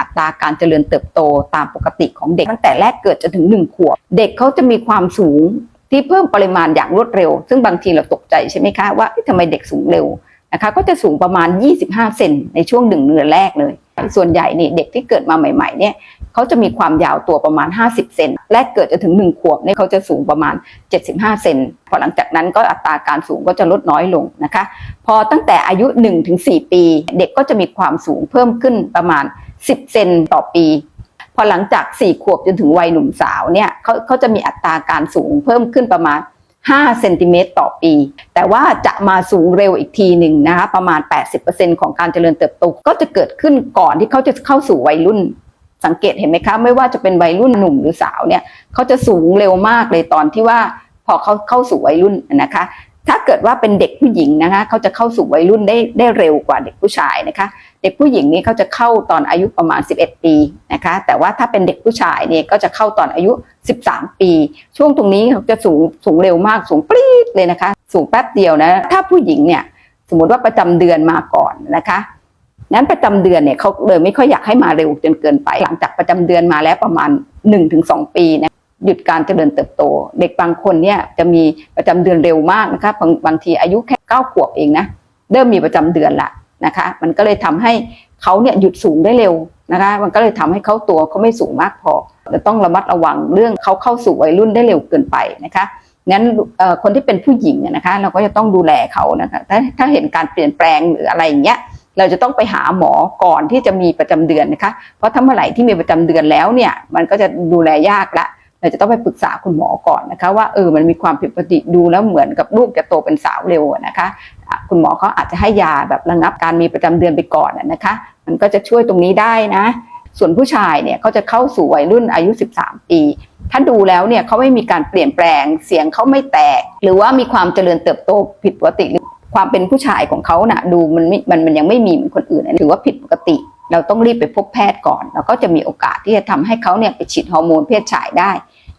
อัตราการเจริญเติบโตตามปกติของเด็กตั้งแต่แรกเกิดจนถึงหนึ่งขวบ เด็กเขาจะมีความสูงที่เพิ่มปริมาณอย่างรวดเร็ว ซึ่งบางทีเราตกใจใช่ไหมคะว่าทำไมเด็กสูงเร็วนะคะก็จะสูงประมาณ 25 เซนในช่วงหนึ่งเดือนแรกเลย ส่วนใหญ่นี่เด็กที่เกิดมาใหม่ๆเนี่ยเขาจะมีความยาวตัวประมาณ 50 เซนแรกเกิดจนถึง 1 ขวบเนี่ยเขาจะสูงประมาณ 75 เซนพอหลังจากนั้นก็อัตราการสูงก็จะลดน้อยลงนะคะ พอตั้งแต่อายุ 1-4 ปี เด็กก็จะมีความสูงเพิ่มขึ้นประมาณ 10 เซนต่อปี พอหลังจาก 4 ขวบจนถึงวัยหนุ่มสาวเนี่ยเขาเขาจะมีอัตราการสูงเพิ่มขึ้นประมาณ 5 เซนติเมตรต่อปี แต่ว่าจะมาสูงเร็วอีกทีหนึ่งนะคะประมาณ 80%ของการเจริญเติบโตก็จะเกิดขึ้นก่อนที่เขาจะเข้าสู่วัยรุ่นสังเกตเห็นไหมคะ ไม่ว่าจะเป็นวัยรุ่นหนุ่มหรือสาวเนี่ยเขาจะสูงเร็วมากเลยตอนที่ว่าพอเขาเข้าสู่วัยรุ่นนะคะ ถ้าเกิดว่าเป็นเด็กผู้หญิงนะคะเขาจะเข้าสู่วัยรุ่นได้ได้เร็วกว่าเด็กผู้ชายนะคะ เด็กผู้หญิงนี่เขาจะเข้าตอนอายุประมาณ 11 ปีนะคะ แต่ว่าถ้าเป็นเด็กผู้ชายเนี่ยก็จะเข้าตอนอายุ 13 ปี ช่วงตรงนี้เขาจะสูงสูงเร็วมากสูงปรี๊ดเลยนะคะ สูงแป๊บเดียวนะถ้าผู้หญิงเนี่ยสมมติว่าประจำเดือนมาก่อนนะคะนั้นประจำเดือนเนี่ยเขาเลยไม่ค่อยอยากให้มาเร็วจนเกินไป หลังจากประจำเดือนมาแล้วประมาณ 1-2 ปีนะ หยุดการเจริญเติบโต เด็กบางคนเนี่ยจะมีประจำเดือนเร็วมากนะคะบางบางทีอายุแค่เก้าขวบเองนะเริ่มมีประจำเดือนละนะคะ มันก็เลยทำให้เขาเนี่ยหยุดสูงได้เร็วนะคะ มันก็เลยทำให้เขาตัวเขาไม่สูงมากพอจะต้องระมัดระวังเรื่องเขาเข้าสู่วัยรุ่นได้เร็วเกินไปนะคะงั้นคนที่เป็นผู้หญิงนะคะเราก็จะต้องดูแลเขานะคะถ้าถ้าเห็นการเปลี่ยนแปลงหรืออะไรอย่างเงี้ยเราจะต้องไปหาหมอก่อนที่จะมีประจำเดือนนะคะ เพราะถ้าเมื่อไหร่ที่มีประจำเดือนแล้วเนี่ยมันก็จะดูแลยากละ เราจะต้องไปปรึกษาคุณหมอก่อนนะคะ ว่าเออมันมีความผิดปกติดูแล้วเหมือนกับลูกจะโตเป็นสาวเร็วนะคะ คุณหมอเขาอาจจะให้ยาแบบระงับการมีประจำเดือนไปก่อนนะคะ มันก็จะช่วยตรงนี้ได้นะ ส่วนผู้ชายเนี่ยเขาจะเข้าสู่วัยรุ่นอายุ 13 ปี ถ้าดูแล้วเนี่ยเขาไม่มีการเปลี่ยนแปลงเสียงเขาไม่แตก หรือว่ามีความเจริญเติบโตผิดปกติหรือความเป็นผู้ชายของเขาน่ะดูมันมันมันยังไม่มีเหมือนคนอื่นถือว่าผิดปกติเราต้องรีบไปพบแพทย์ก่อน แล้วก็จะมีโอกาสที่จะทำให้เขาเนี่ยไปฉีดฮอร์โมนเพศชายได้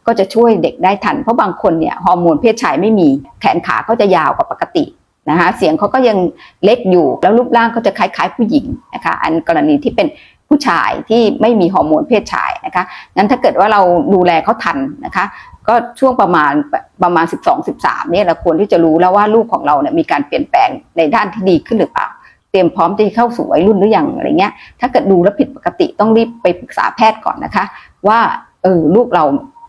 ก็จะช่วยเด็กได้ทัน เพราะบางคนเนี่ยฮอร์โมนเพศชายไม่มีแขนขาเขาจะยาวกว่าปกตินะคะเสียงเขาก็ยังเล็กอยู่แล้วรูปร่างเขาจะคล้ายๆผู้หญิงนะคะอันกรณีที่เป็นผู้ชายที่ไม่มีฮอร์โมนเพศชายนะคะงั้นถ้าเกิดว่าเราดูแลเขาทันนะคะก็ช่วงประมาณประมาณ 12 13เนี่ยเราควรที่จะรู้แล้วว่าลูกของเราเนี่ยมีการเปลี่ยนแปลงในด้านที่ดีขึ้นหรือเปล่าเตรียมพร้อมที่จะเข้าสู่วัยรุ่นหรือยังอะไรเงี้ยถ้าเกิดดูแล้วผิดปกติต้องรีบไปปรึกษาแพทย์ก่อนนะคะ ว่าเออลูกเรา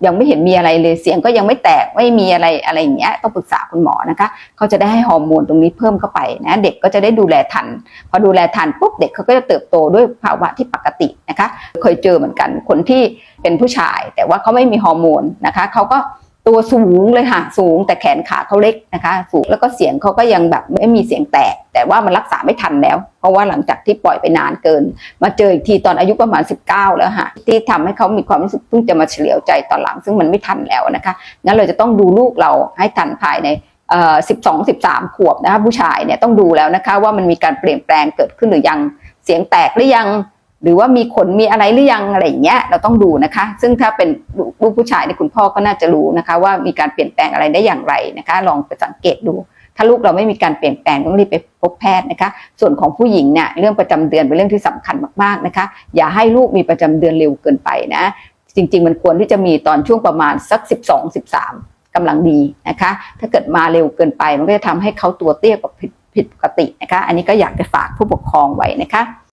ยังไม่เห็นมีอะไรเลยเสียงก็ยังไม่แตกไม่มีอะไรอะไรอย่างเงี้ยต้องปรึกษาคุณหมอนะคะเขาจะได้ให้ฮอร์โมนตรงนี้เพิ่มเข้าไปนะเด็กก็จะได้ดูแลทัน พอดูแลทันปุ๊บเด็กเขาก็จะเติบโตด้วยภาวะที่ปกตินะคะ เคยเจอเหมือนกันคนที่เป็นผู้ชาย แต่ว่าเขาไม่มีฮอร์โมนนะคะเขาก็ ตัวสูงเลยค่ะสูงแต่แขนขาเขาเล็กนะคะ สูงแล้วก็เสียงเขาก็ยังแบบไม่มีเสียงแตก แต่ว่ามันรักษาไม่ทันแล้ว เพราะว่าหลังจากที่ปล่อยไปนานเกิน มาเจออีกทีตอนอายุประมาณ 19 แล้วค่ะที่ทำให้เขามีความรู้สึกเพิ่งจะมาเฉลียวใจตอนหลัง ซึ่งมันไม่ทันแล้วนะคะงั้นเราจะต้องดูลูกเราให้ทันภายในเอ่อ12 13ขวบนะคะผู้ชายเนี่ยต้องดูแล้วนะคะว่ามันมีการเปลี่ยนแปลงเกิดขึ้นหรือยังเสียงแตกหรือยัง หรือว่ามีขนมีอะไรหรือยังอะไรอย่างเงี้ยเราต้องดูนะคะ ซึ่งถ้าเป็นลูกผู้ชายเนี่ยคุณพ่อก็น่าจะรู้นะคะ ว่ามีการเปลี่ยนแปลงอะไรได้อย่างไรนะคะ ลองไปสังเกตดู ถ้าลูกเราไม่มีการเปลี่ยนแปลงต้องรีบไปพบแพทย์นะคะ ส่วนของผู้หญิงเนี่ยเรื่องประจำเดือนเป็นเรื่องที่สำคัญมากๆนะคะ อย่าให้ลูกมีประจำเดือนเร็วเกินไปนะ จริง ๆ มันควรที่จะมีตอนช่วงประมาณสัก 12 13กำลังดีนะคะ ถ้าเกิดมาเร็วเกินไป มันก็จะทำให้เขาตัวเตี้ยกว่าผิดผิดปกตินะคะ อันนี้ก็อยากจะฝากผู้ปกครองไว้นะคะ